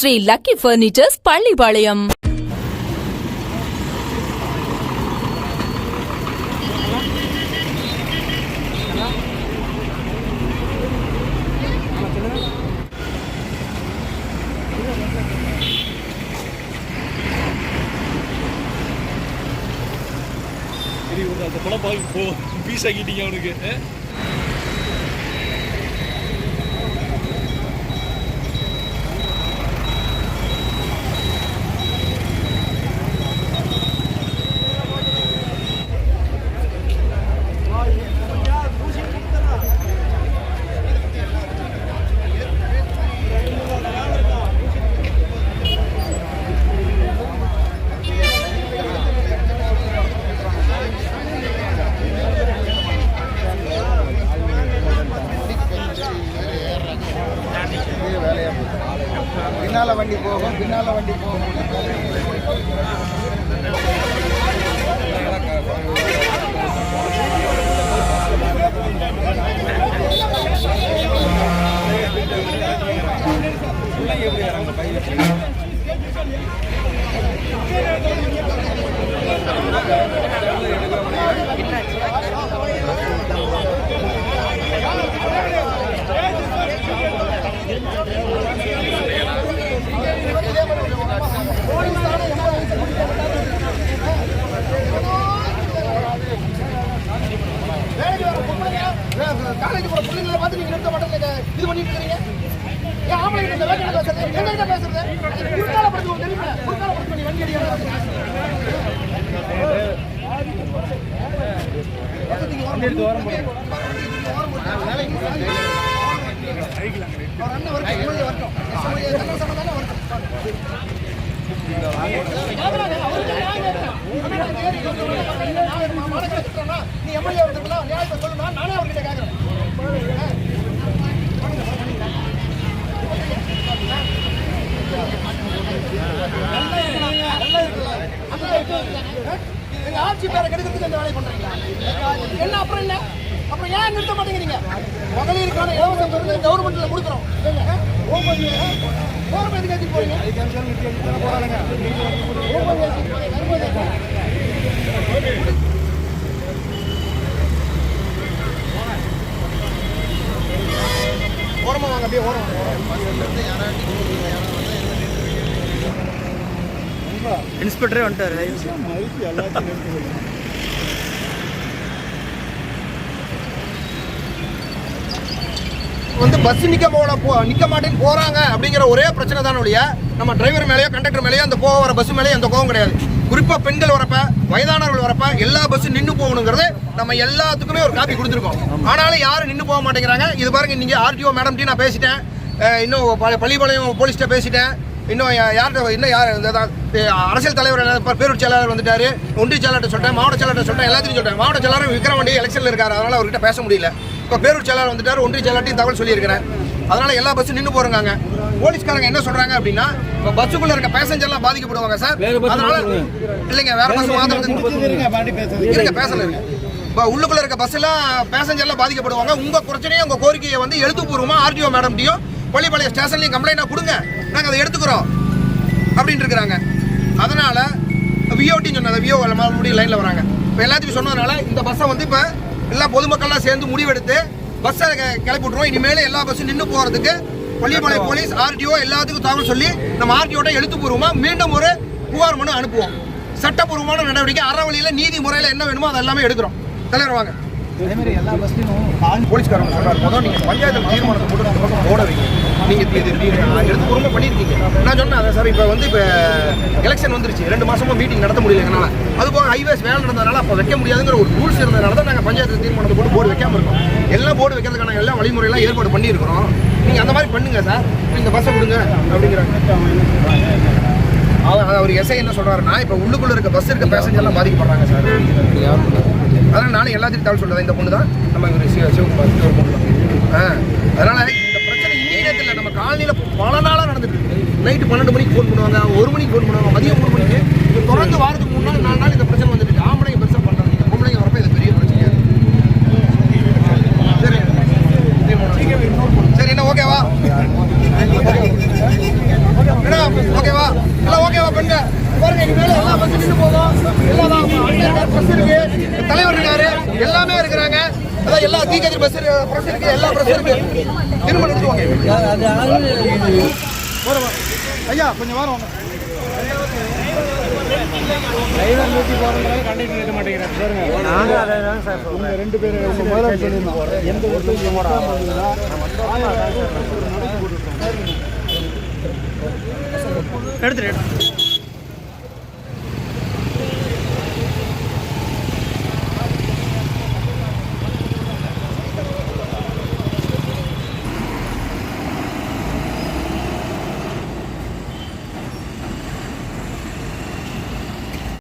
Sri lucky furnitures Pallipalayam. அந்த படம் பார்க்க போ பீஸ் ஆக்கிட்டீங்க அவனுக்கு வண்டி போகும் பின்னால வண்டி போகும். காலேஜ் போற பிள்ளைங்களை பார்த்து நீங்க நிறுத்த மாட்டேங்க இது பண்ணிட்டு இருக்கீங்க? ஏன் ஆம்பளை கிட்ட வேலை கிட்ட பேசுறது எங்க கிட்ட பேசுறது? குறுக்கால படுத்து தெரியுமா குறுக்கால படுத்து நீ வண்டி நீ எம்எல்ஏ வந்துருக்கலாம் நியாயத்தை சொல்லுமா நானே அவர்கிட்ட கேட்கறேன் எங்க ஆட்சி பேரை வேலையை பண்றீங்களா? என்ன அப்புறம் என்ன? அப்புறம் ஏன் நிறுத்த மாட்டேங்கிறீங்க? மகளிருக்கான இலவச பேருந்து கவர்மெண்ட்ல கொடுக்குறோம். ஓரம் எதுக்கு ஏற்றி போறீங்க. ஓரமா வாங்க அப்படியே ஓரம். இன்ஸ்பெக்டரே வந்துட்டாரு. வந்து பஸ் நிக்க போல போ நிக்க மாட்டேன்னு போறாங்க அப்படிங்கிற ஒரே பிரச்சனை தான் ஒழிய நம்ம டிரைவர் மேலேயோ கண்டக்டர் மேலேயோ அந்த போக வர பஸ் மேலேயோ அந்த கோவம் கிடையாது. குறிப்பா பெண்கள் வரப்ப வயதானவர்கள் வரப்ப எல்லா பஸ்ஸும் நின்று போகணுங்கிறது நம்ம எல்லாத்துக்குமே ஒரு காப்பி கொடுத்துருக்கோம். ஆனாலும் யாரும் நின்று போக மாட்டேங்கிறாங்க. இது பாருங்க நீங்க ஆர்டிஓ மேடம் நான் பேசிட்டேன். இன்னும் பள்ளிபாளையம் பள்ளிப்பாளையம் போலீஸ்கிட்ட பேசிட்டேன். இன்னும் யார்கிட்ட இன்னும் யார் அரசியல் தலைவர் பேரூர் செயலாளர் வந்துட்டாரு ஒன்றிய செயலாளர் சொல்லிட்டேன் மாவட்ட செயலாளர் சொல்லிட்டேன் எல்லாத்தையும் சொல்லிட்டேன். மாவட்ட செயலாளர் விக்ரவாண்டி எலெக்ஷன்ல இருக்காரு அதனால அவர்கிட்ட பேச முடியல. இப்போ பேரூர் செயலாளர் வந்துட்டாரு ஒன்றிய செயலாளர்ட்டையும் தகவல் சொல்லியிருக்கிறேன். அதனால எல்லா பஸ்ஸும் நின்று போறாங்க போலீஸ்காரங்க என்ன சொல்றாங்க அப்படின்னா இப்போ பஸ்ஸுக்குள்ள இருக்க பேசஞ்சர்லாம் பாதிக்கப்படுவாங்க சார். அதனால இல்லைங்க வேற பஸ் மாத்திரம் இருங்க பேசல இப்போ உள்ளுக்குள்ள இருக்க பஸ் எல்லாம் பேசஞ்சர்லாம் பாதிக்கப்படுவாங்க. உங்க பிரச்சனையை உங்க கோரிக்கையை வந்து எழுத்துப்பூர்வமா ஆர்டிஓ மேடம்டையும் பள்ளிப்பாளையம் ஸ்டேஷன்லையும் கம்ப்ளைண்ட்டாக கொடுங்க. நாங்கள் அதை எடுத்துக்கிறோம். அப்படின்ட்டு இருக்கிறாங்க. அதனால் விஓட்டின்னு சொன்னது விஓ மறுபடியும் லைனில் வராங்க. இப்போ எல்லாத்துக்கும் சொன்னதுனால இந்த பஸ்ஸை வந்து இப்போ எல்லா பொதுமக்கள்லாம் சேர்ந்து முடிவெடுத்து பஸ்ஸை கிளப்பி விட்ருவோம் இனிமேல் எல்லா பஸ்ஸும் நின்று போகிறதுக்கு பள்ளிப்பாளையம் போலீஸ் ஆர்டிஓ எல்லாத்துக்கும் தகவல் சொல்லி நம்ம ஆர்டிஓட்ட எழுத்துப்பூர்வமாக மீண்டும் ஒரு புகார் மனு அனுப்புவோம். சட்டப்பூர்வமான நடவடிக்கை அறவழியில் நீதி முறையில் என்ன வேணுமோ அது எல்லாமே எடுக்கிறோம். தலைவர் வாங்க. போலீஸ்காரங்க சொல்றாரு முதல் நீங்கள் பஞ்சாயத்து தீர்மானத்தை போட்டு நம்ம பக்கம் போட வைங்க. நீங்கள் இது இது எடுத்து பொறுமை பண்ணியிருக்கீங்க. நான் சொன்னேன் அதை சார் இப்போ வந்து இப்போ எலெக்ஷன் வந்துருச்சு. ரெண்டு மாசமா மீட்டிங் நடத்த முடியல எங்களால. அது போக ஹைவேஸ் வேலை நடந்ததுனால அப்போ வைக்க முடியாதுங்கிற ஒரு ரூல்ஸ் இருந்ததுனால தான் நாங்கள் பஞ்சாயத்து தீர்மானத்தை போட்டு போர்டு வைக்காம இருக்கோம். எல்லாம் போர்டு வைக்கிறதுக்கான எல்லா வழிமுறையெல்லாம் ஏற்பாடு பண்ணியிருக்கிறோம். நீங்கள் அந்த மாதிரி பண்ணுங்க சார். இந்த பஸ்ஸை கொடுங்க அப்படிங்கிறாங்க. அவர் அவர் எஸ்ஐ என்ன சொல்றாருன்னா இப்போ உள்ளுக்குள்ள இருக்க பஸ் இருக்க பேசஞ்சர்லாம் பாதிக்கப்படுறாங்க சார். அதனால் நானும் எல்லாத்தையும் தகவல் சொல்கிறேன் இந்த பொண்ணு தான் நம்ம இவர் சிவ சிவகுமார் ஒரு பொண்ணு. ஆ. இந்த பிரச்சனை இன்னைக்கு நேரத்தில் நம்ம காலனியில் பல நாளாக நடந்துட்டு இருக்கு. நைட்டு பன்னெண்டு மணிக்கு ஃபோன் பண்ணுவாங்க ஒரு மணிக்கு ஃபோன் பண்ணுவாங்க மதியம் மூணு மணிக்கு. இது தொடர்ந்து வாரத்துக்கு முன்னால் நாலு நாள் இந்த பிரச்சனை வந்துட்டு இருக்கு. ஆம்பளைங்க பெருசாக பண்ணுறாங்க பொம்பளைங்க வரப்ப இது பெரிய பிரச்சனையாக சரி. சரி என்ன ஓகேவா என்ன பாருங்க இங்க மேல எல்லா பஸ் நின்று போகும் எல்லா பஸ் இருக்கு தலைவர் இருக்காரு எல்லாமே இருக்கிறாங்க அதான் எல்லா தீக்கதிர் பஸ் பிரஸ் இருக்கு எல்லா பிரஸ் இருக்கு. திரும்ப நிறுத்துவாங்க. ஐயா கொஞ்சம் வாரம் வாங்க. டிரைவர் நூற்றி போகிறவங்க கண்டக்டர் நிறுத்த மாட்டேங்கிறாங்க பாருங்க. நாங்கள் அதை தான் சார் உங்க ரெண்டு பேர் உங்க முதல்ல சொல்லியிருந்தோம் எந்த ஒருத்தர் எடுத்துரு எடுத்துரு.